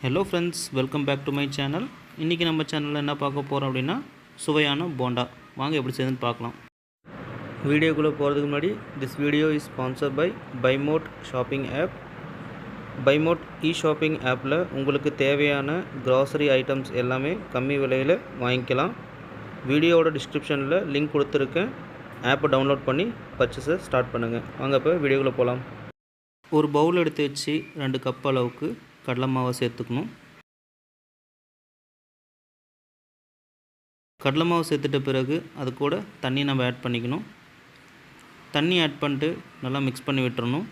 Hello friends welcome back to my channel இன்றைக்கி நம்ம சேனலில் என்ன பார்க்க போகிறோம் அப்படின்னா சுவையான போண்டா. வாங்க எப்படி செய்யுதுன்னு பார்க்கலாம். வீடியோக்குள்ளே போகிறதுக்கு முன்னாடி this video is sponsor by Bymot shopping app Bymot e shopping ஆப்பில் உங்களுக்கு தேவையான கிராசரி ஐட்டம்ஸ் எல்லாமே கம்மி விலையில் வாங்கிக்கலாம். வீடியோவோட டிஸ்கிரிப்ஷனில் லிங்க் கொடுத்துருக்கேன். ஆப்பை டவுன்லோட் பண்ணி பர்ச்சேஸை ஸ்டார்ட் பண்ணுங்கள் வாங்க இப்போ வீடியோக்குள்ளே போகலாம் ஒரு பவுல் எடுத்து வச்சு ரெண்டு கப் அளவுக்கு கடலை மாவை சேர்த்துக்கணும். கடலை மாவு சேர்த்துட்ட பிறகு அது கூட தண்ணி நம்ம ஆட் பண்ணிக்கணும். தண்ணி ஆட் பண்ணிட்டு நல்லா மிக்ஸ் பண்ணி விட்டுறணும்.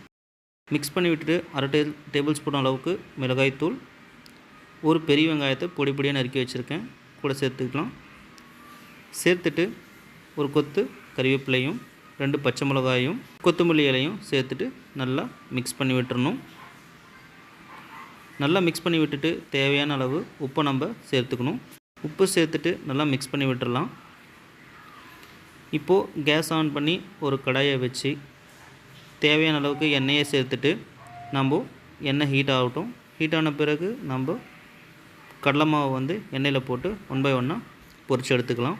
மிக்ஸ் பண்ணி விட்டுட்டு அரை டே டேபிள் ஸ்பூன் அளவுக்கு மிளகாய்த்தூள் ஒரு பெரிய வெங்காயத்தை பொடி பொடியாக நறுக்கி வச்சுருக்கேன். கூட சேர்த்துக்கலாம். சேர்த்துட்டு ஒரு கொத்து கறிவேப்பிலையும் ரெண்டு பச்சை மிளகாயும் கொத்தமல்லி இலையும் சேர்த்துட்டு நல்லா மிக்ஸ் பண்ணி விட்டுறணும். நல்லா மிக்ஸ் பண்ணி விட்டுட்டு தேவையான அளவு உப்பை நம்ம சேர்த்துக்கணும். உப்பு சேர்த்துட்டு நல்லா மிக்ஸ் பண்ணி விட்டுடலாம் இப்போது கேஸ் ஆன் பண்ணி ஒரு கடாயை வச்சு தேவையான அளவுக்கு எண்ணெயை சேர்த்துட்டு நம்ம எண்ணெய் ஹீட் ஆகட்டும். ஹீட் ஆன பிறகு நம்ம கடலை மாவை வந்து எண்ணெயில் போட்டு ஒன் பை ஒன்னாக பொறிச்சு எடுத்துக்கலாம்.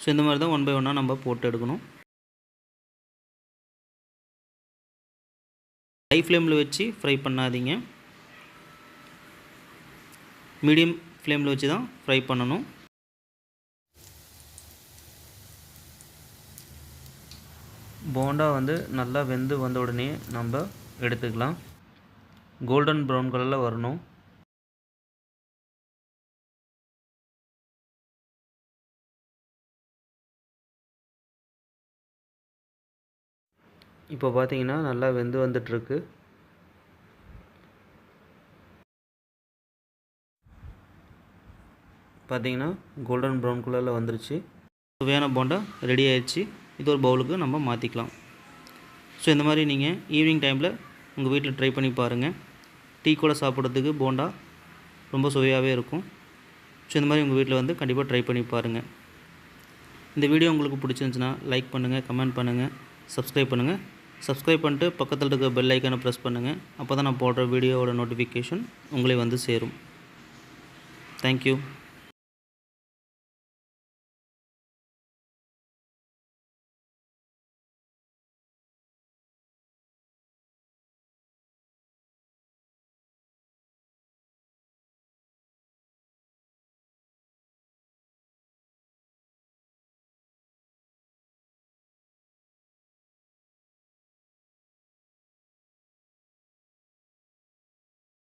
ஸோ இந்த மாதிரி தான் ஒன் பை ஒன்னாக நம்ம போட்டு எடுக்கணும். ஹை ஃப்ளேமில் வச்சு ஃப்ரை பண்ணாதீங்க. மீடியம் ஃப்ளேமில் வச்சு தான் ஃப்ரை பண்ணணும். போண்டா வந்து நல்லா வெந்து வந்த உடனே நம்ம எடுத்துக்கலாம். கோல்டன் ப்ரௌன் கலரில் வரணும். இப்போ பார்த்தீங்கன்னா நல்லா வெந்து வந்துட்டுருக்கு. பார்த்தீங்கன்னா கோல்டன் ப்ரௌன் கலரில் வந்துருச்சு. சுவையான போண்டா ரெடி ஆயிடுச்சு. இது ஒரு பவுலுக்கு நம்ம மாற்றிக்கலாம் ஸோ இந்த மாதிரி நீங்கள் ஈவினிங் டைமில் உங்கள் வீட்டில் ட்ரை பண்ணி பாருங்கள் டீ கூட சாப்பிட்றதுக்கு போண்டா ரொம்ப சுவையாகவே இருக்கும். ஸோ இந்த மாதிரி உங்கள் வீட்டில் வந்து கண்டிப்பாக ட்ரை பண்ணி பாருங்கள் இந்த வீடியோ உங்களுக்கு பிடிச்சிருந்துச்சுன்னா லைக் பண்ணுங்கள் கமெண்ட் பண்ணுங்கள் சப்ஸ்கிரைப் பண்ணுங்கள் சப்ஸ்கிரைப் பண்ணிட்டு பக்கத்தில் இருக்க பெல் ஐக்கானை ப்ரெஸ் பண்ணுங்கள் அப்போ தான் நான் போடுற வீடியோவோட நோட்டிஃபிகேஷன் உங்களை வந்து சேரும். தேங்க்யூ